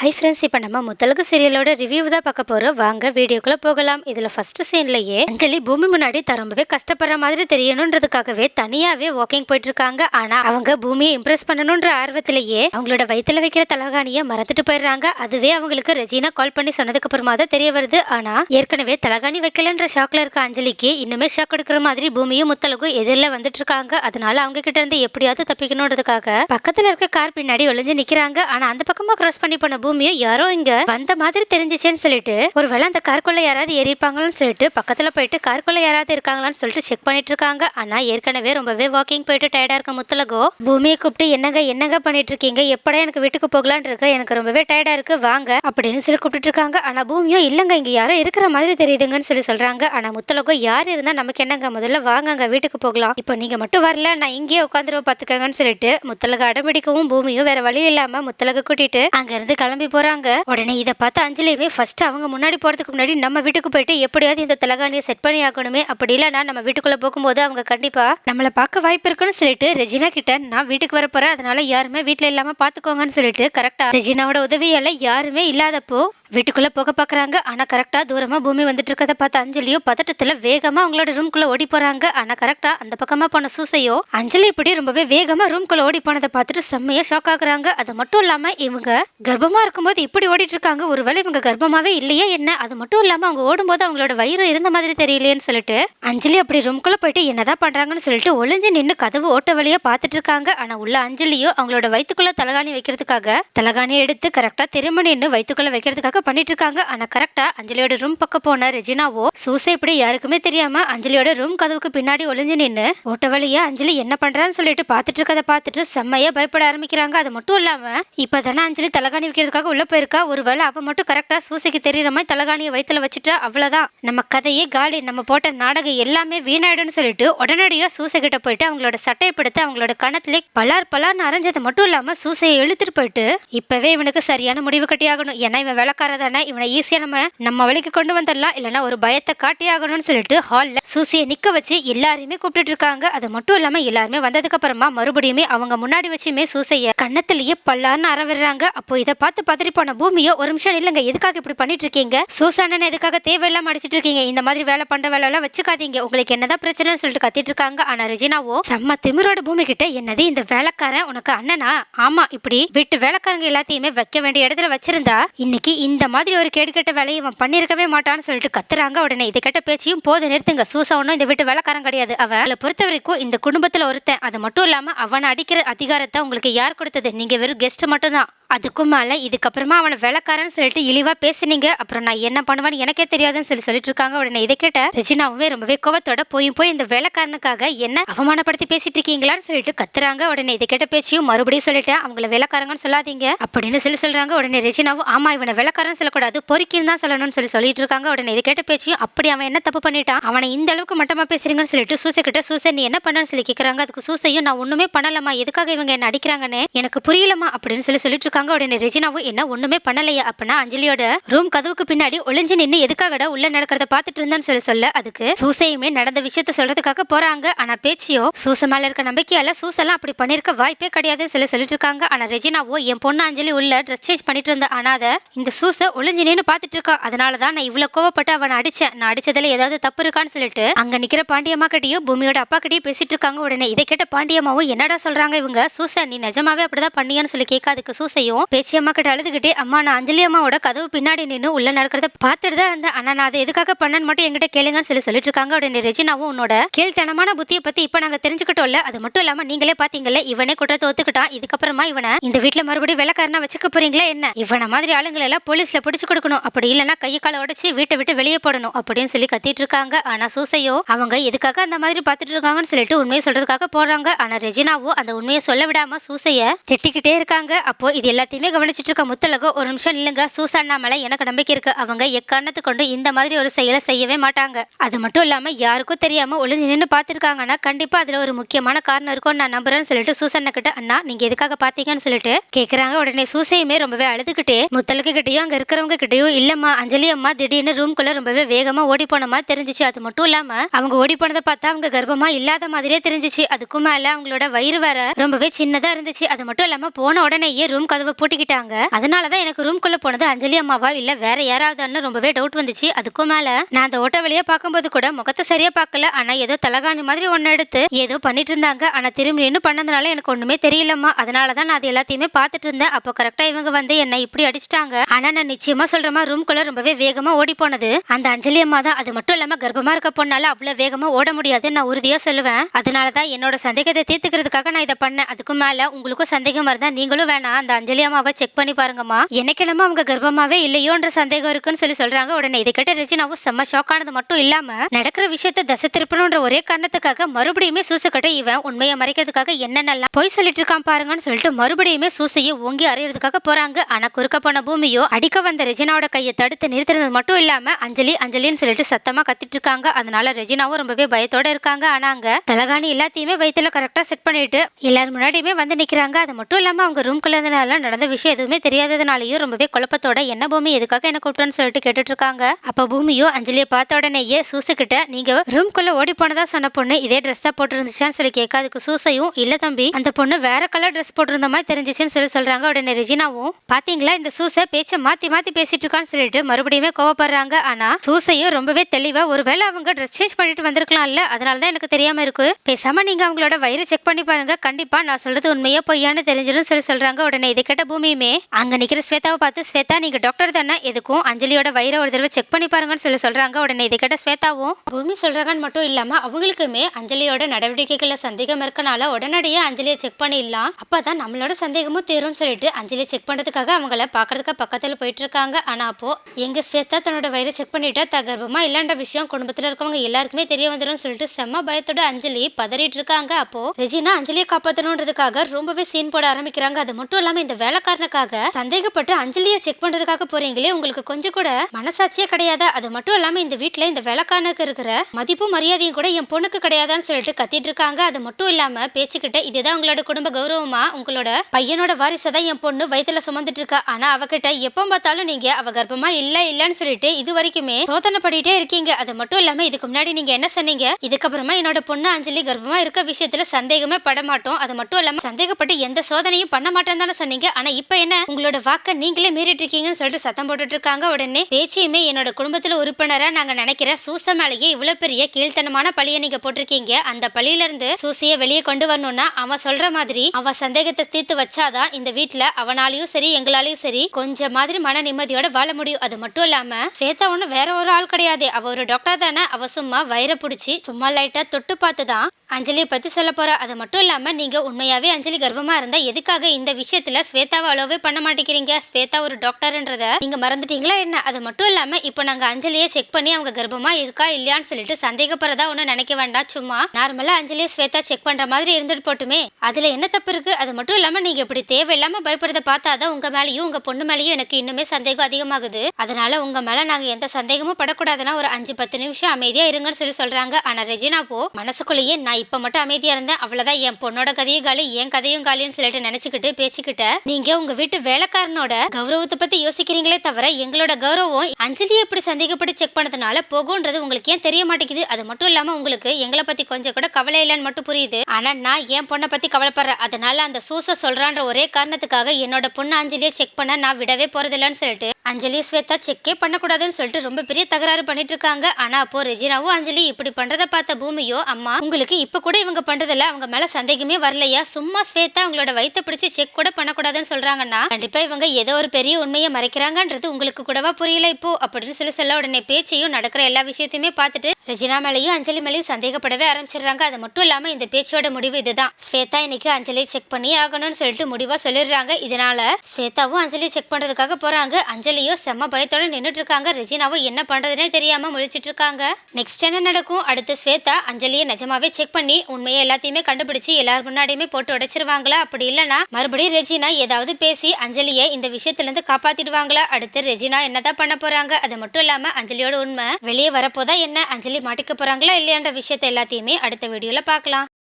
Hi friends இப்போ நம்ம Muthazhagu சீரியலோட review தான் பார்க்க போகிறோம் வாங்க வீடியோக்குள்ளே போகலாம். இதில் ஃபஸ்ட்டு சீன்லயே அஞ்சலி பூமி முன்னாடி தான் ரொம்பவே கஷ்டப்படுற மாதிரி தெரியணுன்றதுக்காகவே தனியாகவே வாக்கிங் போயிட்டு இருக்காங்க ஆனால் அவங்க பூமியை இம்ப்ரெஸ் பண்ணணுன்ற ஆர்வத்திலேயே அவங்களோட வயிற்றில் வைக்கிற தலகாணியை மறந்துட்டு போயிடுறாங்க. அதுவே அவங்களுக்கு ரெஜினா கால் பண்ணி சொன்னதுக்கு அப்புறமா தான் தெரிய வருது. ஆனால் ஏற்கனவே தலகாணி வைக்கலன்ற ஷாக்ல இருக்க அஞ்சலிக்கு இன்னுமே ஷாக் எடுக்கிற மாதிரி பூமியும் முத்தலகும் எதிரில் வந்துட்டு இருக்காங்க அதனால அவங்க கிட்ட இருந்து எப்படியாவது தப்பிக்கணுன்றதுக்காக பக்கத்தில் இருக்க கார் பின்னாடி ஒளிஞ்சு நிக்கிறாங்க. ஆனால் அந்த பக்கமாக கிராஸ் பண்ணி போன பூமியோ யாரோ இங்க வந்த மாதிரி தெரிஞ்சிச்சேன்னு சொல்லிட்டு ஒருவேளை அந்த கார்க்குள்ள யாராவது ஏறிப்பாங்கன்னு சொல்லிட்டு பக்கத்துல போயிட்டு கார்க்குள்ள யாராவது இருக்காங்களான்னு சொல்லிட்டு செக் பண்ணிட்டு இருக்காங்க. ஆனா ஏற்கனவே ரொம்பவே வாக்கிங் போயிட்டு டயர்டா இருக்க முத்தலகோ பூமியை கூப்பிட்டு என்னங்க என்னங்க பண்ணிட்டு இருக்கீங்க? எப்படா எனக்கு வீட்டுக்கு போகலான்னு இருக்க? எனக்கு ரொம்பவே டயர்டா இருக்கு வாங்க அப்படின்னு சொல்லி கூப்பிட்டு இருக்காங்க. ஆனா பூமியோ இல்லங்க இங்க யாரோ இருக்கிற மாதிரி தெரியுதுங்கன்னு சொல்லி சொல்றாங்க. ஆனா முத்தலகோ யார் இருந்தா நமக்கு என்னங்க முதல்ல வாங்கங்க வீட்டுக்கு போகலாம். இப்போ நீங்க மட்டும் வரல நான் இங்கேயே உட்காந்துருவோம் பாத்துக்கங்கன்னு சொல்லிட்டு முத்தலக அடம்பிடிக்கவும் பூமியும் வேற வழி இல்லாம முத்தலக கூட்டிட்டு அங்க இருந்து கிளம்பி போறாங்க. உடனே இதை பார்த்து அஞ்சலியுமே ஃபர்ஸ்ட் அவங்க முன்னாடி போறதுக்கு முன்னாடி நம்ம வீட்டுக்கு போயிட்டு எப்படியாவது இந்த தலகாணியை செட் பண்ணி ஆகணுமே. அப்படி இல்லைன்னா நம்ம வீட்டுக்குள்ள போகும்போது அவங்க கண்டிப்பா நம்மளை பார்க்க வாய்ப்பு இருக்குன்னு சொல்லிட்டு ரெஜினா கிட்ட நான் வீட்டுக்கு வர போறேன். அதனால யாருமே வீட்டுல இல்லாம பாத்துக்கோங்கன்னு சொல்லிட்டு கரெக்டா ரெஜினாவோட உதவியால யாருமே இல்லாதப்போ வீட்டுக்குள்ளே போக பார்க்குறாங்க ஆனால் கரெக்டாக தூரமாக பூமி வந்துட்டு இருக்கிறத பார்த்து அஞ்சலியோ பதட்டத்தில் வேகமாக அவங்களோட ரூம்குள்ள ஓடி போகிறாங்க ஆனால் கரெக்டாக அந்த பக்கமாக போன சூசையோ அஞ்சலி இப்படி ரொம்பவே வேகமாக ரூம்குள்ள ஓடி போனதை பார்த்துட்டு செம்மையாக ஷாக் ஆகுறாங்க. அது மட்டும் இல்லாமல் இவங்க கர்ப்பமாக இருக்கும்போது இப்படி ஓடிட்டு இருக்காங்க. ஒருவேளை இவங்க கர்ப்பமாகவே இல்லையே என்ன? அது மட்டும் இல்லாமல் அவங்க ஓடும்போது அவங்களோட வயிறு இருந்த மாதிரி தெரியலையேன்னு சொல்லிட்டு அஞ்சலி அப்படி ரூம்குள்ளே போயிட்டு என்னதான் பண்ணுறாங்கன்னு சொல்லிட்டு ஒளிஞ்சு நின்று கதவு ஓட்ட வழியாக பார்த்துட்டு இருக்காங்க. ஆனால் உள்ள அஞ்சலியோ அவங்களோட வயிற்றுக்குள்ளே தலகாணி வைக்கிறதுக்காக தலகாணியை எடுத்து கரெக்டாக திரும்ப நின்று வயிற்றுக்குள்ளே வைக்கிறதுக்காக பண்ணிட்டு இருக்காங்க ஆனா கரெக்டா அஞ்சலியோட ரூம் பக்கம் போன ரெஜினாவோ சூசை இப்படி யாருக்குமே தெரியாம அஞ்சலியோட ரூம் கதவுக்கு பின்னாடி ஒளிஞ்சு நின்னு ஓட்ட வழியா அஞ்சலி என்ன பண்றான்னு சொல்லிட்டு பார்த்துட்டு இருக்கதை பார்த்துட்டு செம்மையா பயப்பட ஆரம்பிக்கிறாங்க. அது மட்டும் இல்லாம இப்பதானே அஞ்சலி தலகாணி வைக்கிறதுக்காக உள்ள போயிருக்கா? ஒருவேளை அவ மட்டும் கரெக்டா சூசைக்கு தெரியற மாதிரி தலகாணியை வயித்துல வச்சுட்டா அவ்வளவுதான். நம்ம கதையே காலி. நம்ம போட்ட நாடகம் எல்லாமே வீணாயிடும்னு சொல்லிட்டு உடனடியா சூசை கிட்ட போயிட்டு அவங்களோட சட்டையை பிடித்து அவங்களோட கணத்திலே பலார் பலார்னு அரைஞ்சது மட்டும் இல்லாம சூசையை இழுத்துட்டு போயிட்டு இப்பவே இவனுக்கு சரியான முடிவு கட்டியாகணும். ஏன்னா இவன் வேலைக்கார தானே இவனை ஈஸியாக நம்ம நம்ம வழிக்கு கொண்டு வந்துடலாம். இல்லைனா ஒரு பயத்தை காட்டியாகணும்னு சொல்லிட்டு ஹாலில் சூசியை நிற்க வச்சு எல்லாருமே கூப்பிட்டுட்டு இருக்காங்க. அது மட்டும் இல்லாமல் எல்லாருமே வந்ததுக்கு அப்புறமா மறுபடியுமே அவங்க முன்னாடி வச்சுமே சூசைய கன்னத்திலேயே பல்லான்னு அறவிடுறாங்க. அப்போ இதை பார்த்து பதறி போன பூமியோ ஒரு நிமிஷம் இல்லைங்க எதுக்காக இப்படி பண்ணிட்டு இருக்கீங்க? சூசானன் எதுக்காக தேவையில்லாம அடிச்சிட்டு இருக்கீங்க? இந்த மாதிரி வேலை பண்ற வேலை எல்லாம் வச்சுக்காதீங்க. உங்களுக்கு என்னதான் பிரச்சனைன்னு சொல்லிட்டு கத்திட்டு இருக்காங்க. ஆனா ரெஜினாவோ செம்ம திமிரோட பூமி கிட்ட என்னது இந்த வேலைக்காரன் உனக்கு அண்ணனா? ஆமா இப்படி வீட்டு வேலைக்காரங்க எல்லாத்தையுமே வைக்க வேண்டிய இடத்துல வச்சிருந்தா இன்னைக்கு இந்த இந்த மாதிரி ஒரு கேடுகெட்ட வேலையை இவன் பண்ணிருக்கவே மாட்டான்னு சொல்லிட்டு கத்துறாங்க உடனே. இது கெட்ட பேச்சையும் போது நிறுத்துங்க. சூசா ஒன்றும் இந்த வீட்டு வேலைக்காரன் கிடையாது. அவளை பொறுத்த வரைக்கும் இந்த குடும்பத்துல ஒருத்தன். அது மட்டும் இல்லாம அவனை அடிக்கிற அதிகாரத்தை உங்களுக்கு யார் கொடுத்தது? நீங்க வெறும் கெஸ்ட் மட்டும்தான். அதுக்கும் மேலே இதுக்கப்புறமா அவனை வேலைக்காரன்னு சொல்லிட்டு இழிவாக பேசுனீங்க. அப்புறம் நான் என்ன பண்ணுவேன்னு எனக்கே தெரியாதுன்னு சொல்லி சொல்லிட்டு இருக்காங்க உடனே இதை கேட்ட ரெஜினாவுமே ரொம்பவே கோவத்தோட போய் போய் இந்த வேலைக்காரனுக்காக என்ன அவமானப்படுத்தி பேசிட்டு இருக்கீங்களான்னு சொல்லிட்டு கத்துறாங்க. உடனே இதை கேட்ட பேச்சையும் மறுபடியும் சொல்லிட்டேன். அவங்கள வேலைக்காரங்கன்னு சொல்லாதீங்க. அப்படின்னு சொல்லி சொல்றாங்க. உடனே ரெஜினாவும் ஆமா இவனை வேலைக்காரன் சொல்லக்கூடாது. பொறுக்கின்னு தான் சொல்லணும்னு சொல்லி சொல்லிட்டு இருக்காங்க உடனே இதை கேட்ட பேச்சையும் அப்படி அவன் என்ன தப்பு பண்ணிட்டான்? அவனை இந்த அளவுக்கு மட்டமா பேசுறீங்கன்னு சொல்லிட்டு சூசை கிட்ட சூசை நீ என்ன பண்ணன்னு சொல்லி கேட்குறாங்க அதுக்கு சூசையும் நான் ஒண்ணுமே பண்ணலமா எதுக்காக இவங்க என்ன அடிக்கிறாங்கன்னு? எனக்கு புரியலமா அப்படின்னு சொல்லி சொல்லிட்டு இருக்காங்க உடனே ரெஜினாவும் என்ன ஒண்ணுமே பண்ணலையா அப்படின்னா அஞ்சலியோட ரூம் கதவுக்கு பின்னாடி ஒளிஞ்சு நின்று எதுக்காகடா உள்ள நடக்கிறத பார்த்துட்டு இருந்தான்னு சொல்லி சொல்ல. அதுக்கு சூசையுமே நடந்த விஷயத்த சொல்றதுக்காக போறாங்க. ஆனா பேச்சியோ சூச மேல இருக்க நம்பிக்கையால சூசெல்லாம் அப்படி பண்ணிருக்க வாய்ப்பே கிடையாதுன்னு சொல்லி சொல்லிட்டு இருக்காங்க. ஆனா ரெஜினாவோ என் பொண்ணு அஞ்சலி உள்ள ட்ரெஸ் சேஞ்ச் பண்ணிட்டு இருந்த அனாத இந்த சூச ஒளிஞ்சு நின்று பார்த்துட்டு இருக்கா. அதனாலதான் நான் இவ்வளவு கோவப்பட்டு அவனை அடிச்சேன். நான் அடிச்சதுல ஏதாவது தப்பு இருக்கான்னு சொல்லிட்டு அங்க நிக்கிற பாண்டியம்மா கிட்டயும் பூமியோட அப்பா கிட்டயும் பேசிட்டு இருக்காங்க உடனே. இதை கேட்ட பாண்டியம்மாவும் என்னடா சொல்றாங்க இவங்க? சூசை நீ நிஜமாவே அப்படிதான் பண்ணியான்னு சொல்லி கேட்காதுக்கு சூசையும் பேச்சி அம்மா கிட்ட அழுதுகிட்டே அம்மா நான் அஞ்சலி அம்மாவோட கதவு பின்னாடி நின்று உள்ள நடக்கிறத பார்த்துட்டு தான் இருந்தேன். ஆனா நான் அதை எதுக்காக பண்ணேன்னு மட்டும் என்கிட்ட கேளுங்கன்னு சொல்லி சொல்லிட்டு இருக்காங்க உடனே ரெஜினாவும் உன்னோட கீழ்த்தனமான புத்தியை பத்தி இப்ப நாங்க தெரிஞ்சுக்கிட்டோம்ல. அது மட்டும் இல்லாம நீங்களே பாத்தீங்கல்ல இவனே குற்றத்தை ஒத்துக்கிட்டான் இதுக்கப்புறமா இவனை இந்த வீட்டுல மறுபடியும் வேலைக்காரனா வச்சுக்க போறீங்களா என்ன? இவனை மாதிரி ஆளுங்களை எல்லாம் போலீஸ்ல பிடிச்சு கொடுக்கணும். அப்படி இல்லைன்னா கையை காலை உடச்சு வீட்டை விட்டு வெளியே போடணும் அப்படின்னு சொல்லி கத்திட்டு இருக்காங்க ஆனா சூசையோ அவங்க எதுக்காக அந்த மாதிரி பார்த்துட்டு இருக்காங்கன்னு சொல்லிட்டு உண்மையை சொல்றதுக்காக போறாங்க. ஆனா ரெஜினாவோ அந்த உண்மையை சொல்ல விடாம சூசைய திட்டிக்கிட்டே இருக்காங்க. அப்போ இது எல்லாத்தையுமே கவனிச்சிட்டு இருக்க முத்தலகோ ஒரு நிமிஷம் இல்லைங்க சூசானா மேல எனக்கு நம்பிக்கை இருக்கு. அவங்க எக்காரணத்தை கொண்டு இந்த மாதிரி ஒரு செயலை செய்யவே மாட்டாங்க. அது மட்டும் இல்லாம யாருக்கும் தெரியாம ஒளிஞ்சு நின்று பார்த்துருக்காங்கன்னா கண்டிப்பா அதுல ஒரு முக்கியமான காரணம் இருக்கும்னு நான் நம்புறேன்னு சொல்லிட்டு சூசன்ன கிட்ட அண்ணா நீங்க எதுக்காக பாத்தீங்கன்னு சொல்லிட்டு கேக்குறாங்க. உடனே சூசையுமே ரொம்பவே அழுதுகிட்டே முத்தலுக்கு கிட்டயும் அங்க இருக்கிறவங்க கிட்டயும் இல்லம்மா அஞ்சலி அம்மா திடீர்னு ரூம்குள்ள ரொம்பவே வேகமா ஓடி போனமா மாதிரி தெரிஞ்சிச்சு. அது மட்டும் இல்லாம அவங்க ஓடி போனதை பார்த்தா அவங்க கர்ப்பமா இல்லாத மாதிரியே தெரிஞ்சிச்சு. அதுக்கும் மேல அவங்களோட வயிறு வேற ரொம்பவே சின்னதா இருந்துச்சு. அது மட்டும் இல்லாம போன உடனேயே ரூம் கதவு கதவை பூட்டிக்கிட்டாங்க. அதனாலதான் எனக்கு ரூம்குள்ள போனது அஞ்சலி அம்மாவா இல்ல வேற யாராவதுன்னு ரொம்பவே டவுட் வந்துச்சு. அதுக்கும் மேல நான் அந்த ஓட்ட வழியா பார்க்கும்போது கூட முகத்தை சரியா பார்க்கல. ஆனா ஏதோ தலகாணி மாதிரி ஒன்னு எடுத்து ஏதோ பண்ணிட்டு இருந்தாங்க. ஆனா திரும்பி இன்னும் பண்ணதுனால எனக்கு ஒண்ணுமே தெரியலம்மா. அதனாலதான் நான் அது எல்லாத்தையுமே பார்த்துட்டு இருந்தேன். அப்போ கரெக்டா இவங்க வந்து என்னை இப்படி அடிச்சிட்டாங்க. ஆனா நான் நிச்சயமா சொல்றேமா ரூம்குள்ள ரொம்பவே வேகமா ஓடி போனது. அந்த அஞ்சலி அம்மா தான். அது மட்டும் இல்லாம கர்ப்பமா இருக்க பொண்ணால அவ்வளவு வேகமா ஓட முடியாதுன்னு நான் உறுதியா சொல்லுவேன். அதனாலதான் என்னோட சந்தேகத்தை தீர்த்துக்கிறதுக்காக நான் இதை பண்ணேன். அதுக்கு மேல உங்களுக்கும் சந்தேகம் இருந்தா நீங்களும் வேணாம். அந்த அஞ்சலி அம்மாவை செக் பண்ணி பாருங்கம்மா. என்னைக்கிழமை அவங்க கர்ப்பமாவே இல்லையோன்ற சந்தேகம் இருக்குன்னு சொல்லி சொல்றாங்க. உடனே இதை கேட்ட ரெஜினாவும் செம்ம ஷாக் ஆனது மட்டும் இல்லாம நடக்கிற விஷயத்த தசை திருப்பணுன்ற ஒரே காரணத்துக்காக மறுபடியுமே சூசக்கட்ட இவன் உண்மையை மறைக்கிறதுக்காக என்னென்னலாம் பொய் சொல்லிட்டு இருக்கான் பாருங்கன்னு சொல்லிட்டு மறுபடியுமே சூசையை ஓங்கி அறையிறதுக்காக போறாங்க. ஆனா குறுக்க போன பூமியோ அடிக்க வந்த ரெஜினாவோட கையை தடுத்து நிறுத்துறது மட்டும் இல்லாம அஞ்சலி அஞ்சலின்னு சொல்லிட்டு சத்தமா கத்திட்டு இருக்காங்க. அதனால ரெஜினாவும் ரொம்பவே பயத்தோட இருக்காங்க. ஆனா அங்க தலகாணி எல்லாத்தையுமே வயிற்றுல கரெக்டா செட் பண்ணிட்டு எல்லாரும் முன்னாடியுமே வந்து நிக்கிறாங்க. அது மட்டும் இல்லாம அவங்க ரூம்குள்ள இருந்தனால நடந்த விஷயம் எதுவுமே தெரியாததுனாலயும் ரொம்பவே குழப்பத்தோட என்ன பூமி? எதுக்காக என்ன கூப்பிட்டோன்னு சொல்லிட்டு கேட்டுட்டு இருக்காங்க அப்ப பூமியோ அஞ்சலியை பார்த்த உடனேயே சூசுகிட்ட நீங்க ரூம்குள்ள ஓடி போனதா சொன்ன பொண்ணு இதே ட்ரெஸ் தான் போட்டுருந்துச்சான்னு சொல்லி கேட்க அதுக்கு சூசையும் இல்ல தம்பி அந்த பொண்ணு வேற கலர் ட்ரெஸ் போட்டிருந்த மாதிரி தெரிஞ்சிச்சுன்னு சொல்லி சொல்றாங்க உடனே ரெஜினாவும். பாத்தீங்களா இந்த சூசை? பேச்ச மாத்தி மாத்தி பேசிட்டு இருக்கான்னு சொல்லிட்டு மறுபடியுமே கோவப்படுறாங்க. ஆனா சூசையும் ரொம்பவே தெளிவா ஒருவேளை அவங்க ட்ரெஸ் சேஞ்ச் பண்ணிட்டு வந்திருக்கலாம்ல அதனாலதான் எனக்கு தெரியாம இருக்கு. பேசாம நீங்க அவங்களோட வயிறு செக் பண்ணி பாருங்க. கண்டிப்பா நான் சொல்றது உண்மையா பொய்யான்னு தெரிஞ்சிடும் சொல்லி சொல்றாங்க உடனே. இதை கேட்ட பூமியுமே அங்க நிக்கிற ஸ்வேதாவை பார்த்து ஸ்வேதா நீங்க டாக்டர் தானே? எதுக்கும் அஞ்சலியோட வயிற ஒரு தடவை செக் பண்ணி பாருங்கன்னு சொல்லி சொல்றாங்க. உடனே இதை கேட்ட ஸ்வேதாவும் பூமி சொல்றாங்கன்னு மட்டும் இல்லாம அவங்களுக்குமே அஞ்சலியோட நடவடிக்கைகள்ல சந்தேகம் இருக்கனால உடனடியே அஞ்சலியை செக் பண்ணிடலாம். அப்பதான் நம்மளோட சந்தேகமும் தீரும்னு சொல்லிட்டு அஞ்சலியை செக் பண்றதுக்காக அவங்கள பாக்குறதுக்கு பக்கத்துல போயிட்டு இருக்காங்க. ஆனா அப்போ எங்க ஸ்வேதா தன்னோட வயிறை செக் பண்ணிட்டா தகர்ப்பமா இல்லன்ற விஷயம் குடும்பத்துல இருக்கவங்க எல்லாருக்குமே தெரிய வந்துடும் சொல்லிட்டு செம்ம பயத்தோட அஞ்சலி பதறிட்டு இருக்காங்க. அப்போ ரெஜினா அஞ்சலியை காப்பாற்றணுன்றதுக்காக ரொம்பவே சீன் போட ஆரம்பிக்கிறாங்க. அது மட்டும் இல்லாம இந்த வேலைக்காரனுக்காக சந்தேகப்பட்டு அஞ்சலியை செக் பண்றதுக்காக போறீங்களே உங்களுக்கு கொஞ்சம் கூட மனசாட்சியே கிடையாது. அது மட்டும் இல்லாம இந்த வீட்ல இந்த வேலைக்காரனுக்கு இருக்கிற மதிப்பும் மரியாதையும் கூட என் பொண்ணுக்கு கிடையாதான்னு சொல்லிட்டு கத்திட்டு இருக்காங்க. அது மட்டும் இல்லாம பேச்சுக்கிட்ட இதுதான் உங்களோட குடும்ப கௌரவமா? உங்களோட பையனோட வாரிசை தான் என் பொண்ணு வயிற்றுல சுமந்துட்டு இருக்கா? ஆனா அவகிட்ட எப்ப பார்த்தாலும் நீங்க அவ கர்ப்பமா இல்ல இல்லன்னு சொல்லிட்டு இது வரைக்குமே சோதனை படிட்டே இருக்கீங்க. அது மட்டும் இல்லாம இதுக்கு முன்னாடி நீங்க என்ன சொன்னீங்க? இதுக்கப்புறமா என்னோட பொண்ணு அஞ்சலி கர்ப்பமா இருக்க விஷயத்துல சந்தேகமே பட மாட்டோம் அது மட்டும் இல்லாம சந்தேகப்பட்டு எந்த சோதனையும் பண்ண மாட்டேன்னு தானே சொன்னீங்க? ஆனா இப்ப என்ன? உங்களோட வாக்க நீங்களே மீறிட்டு இருக்கீங்கன்னு சொல்லிட்டு சத்தம் போட்டுட்டு இருக்காங்க உடனே பேச்சையுமே என்னோட குடும்பத்துல உறுப்பினரா நாங்க நினைக்கிற சூச மேலேயே இவ்வளவு பெரிய கீழ்த்தனமான பழிய நீங்க போட்டிருக்கீங்க. அந்த பழியில இருந்து சூசிய வெளியே கொண்டு வரணும்னா அவன் சொல்ற மாதிரி அவ சந்தேகத்தை தீர்த்து வச்சாதான் இந்த வீட்டுல அவனாலையும் சரி எங்களாலையும் சரி கொஞ்சம் மாதிரி மன நிம்மதியோட வாழ முடியும். அது மட்டும் இல்லாம ஸ்வேதா ஒண்ணு வேற ஒரு ஆள் கிடையாது. அவ ஒரு டாக்டர் தானே. அவ சும்மா வயிறை பிடிச்சி சும்மா லைட்டா தொட்டு பார்த்து தான் அஞ்சலியை பற்றி சொல்ல போகிறோம் அது மட்டும் இல்லாமல் நீங்கள் உண்மையாகவே அஞ்சலி கர்ப்பமாக இருந்தால் எதுக்காக இந்த விஷயத்தில் ஸ்வேதாவை அலோவே பண்ண மாட்டேங்கிறீங்க? ஸ்வேதா ஒரு டாக்டர்ன்றத நீங்கள் மறந்துட்டீங்களா என்ன? அது மட்டும் இல்லாமல் இப்போ நாங்கள் அஞ்சலியை செக் பண்ணி அவங்க கர்ப்பமாக இருக்கா இல்லையான்னு சொல்லிட்டு சந்தேகப்படுறதா ஒன்றும் நினைக்க வேண்டாம். சும்மா நார்மலாக அஞ்சலியை ஸ்வேதா செக் பண்ணுற மாதிரி இருந்துட்டு போட்டுமே. அதில் என்ன தப்பு இருக்குது அது மட்டும் இல்லாமல் நீங்கள் இப்படி தேவையில்லாமல் பயப்படுறத பார்த்தாதான் உங்கள் மேலேயும் உங்கள் பொண்ணு மேலேயும் எனக்கு இன்னுமே சந்தேகம் அதிகமாகுது. அதனால உங்கள் மேலே நாங்கள் எந்த சந்தேகமும் படக்கூடாதுன்னா ஒரு அஞ்சு பத்து நிமிஷம் அமைதியாக இருங்கன்னு சொல்லி சொல்கிறாங்க ஆனால் ரெஜினா போ மனசுக்குள்ளேயே நான் இப்போ மட்டும் அமைதியாக இருந்தேன். அவ்வளோதான் என் பொண்ணோட கதையும் காலி என் கதையும் காலின்னு சொல்லிட்டு நினச்சிக்கிட்டு பேச்சுக்கிட்ட நீங்கள் உங்கள் வீட்டு வேலைக்காரனோட கௌரவத்தை பற்றி யோசிக்கிறீங்களே தவிர எங்களோட கௌரவம் அஞ்சலியை இப்படி சந்தேகப்பட்டு செக் பண்ணதுனால போகுன்றது உங்களுக்கு ஏன் தெரிய மாட்டேங்குது? அது மட்டும் இல்லாமல் உங்களுக்கு எங்களை பற்றி கொஞ்சம் கூட கவலை இல்லைன்னு மட்டும் புரியுது. ஆனால் நான் என் பொண்ணை பற்றி கவலைப்படுறேன். அதனால அந்த சூசை சொல்கிறான்ற ஒரே காரணத்துக்காக என்னோட பொண்ணு அஞ்சலியை செக் பண்ண நான் விடவே போகிறதில்லன்னு சொல்லிட்டு அஞ்சலி ஸ்வேதா செக்கே பண்ணக்கூடாதுன்னு சொல்லிட்டு ரொம்ப பெரிய தகராறு பண்ணிட்டு இருக்காங்க ஆனா அப்போ ரெஜினாவும் அஞ்சலி இப்படி பண்றத பார்த்த பூமியோ அம்மா உங்களுக்கு இப்ப கூட இவங்க பண்றதுல அவங்க மேல சந்தேகமே வரலையா? சும்மா ஸ்வேதா அவங்களோட வயிற்ற பிடிச்சு செக் கூட பண்ணக்கூடாதுன்னு சொல்றாங்கன்னா கண்டிப்பா இவங்க ஏதோ ஒரு பெரிய உண்மையை மறைக்கிறாங்கன்றது உங்களுக்கு கூடவா புரியல இப்போ? அப்படின்னு சொல்லி சொல்ல உடனே பேச்சையும் நடக்கிற எல்லா விஷயத்தையுமே பார்த்துட்டு ரெஜினா மேலேயும் அஞ்சலி மேலேயும் சந்தேகப்படவே ஆரம்பிச்சிடுறாங்க. அது மட்டும் இல்லாமல் இந்த பேச்சோட முடிவு இதுதான். ஸ்வேதா இன்னைக்கு அஞ்சலி செக் பண்ணி ஆகணும்னு சொல்லிட்டு முடிவாக சொல்லிடுறாங்க. இதனால ஸ்வேதாவும் அஞ்சலி செக் பண்ணுறதுக்காக போகிறாங்க அஞ்சலியும் செம்ம பயத்தோட நின்றுட்டு இருக்காங்க ரெஜினாவும் என்ன பண்ணுறதுனே தெரியாம முழிச்சிட்டு இருக்காங்க நெக்ஸ்ட் என்ன நடக்கும்? அடுத்து ஸ்வேதா அஞ்சலியை நிஜமாவே செக் பண்ணி உண்மையை எல்லாத்தையுமே கண்டுபிடிச்சு எல்லார் முன்னாடியுமே போட்டு உடைச்சிருவாங்களா? அப்படி இல்லைன்னா மறுபடியும் ரெஜினா ஏதாவது பேசி அஞ்சலியை இந்த விஷயத்துலேருந்து காப்பாற்றிடுவாங்களா காப்பாத்திடுவாங்களா? அடுத்து ரெஜினா என்னதான் பண்ண போறாங்க? அது மட்டும் இல்லாம அஞ்சலியோட உண்மை வெளியே வரப்போதா என்ன? அஞ்சலி மாட்டிக்க போறாங்களா இல்லையான்ற விஷயத்த எல்லாத்தையுமே அடுத்த வீடியோல பார்க்கலாம்.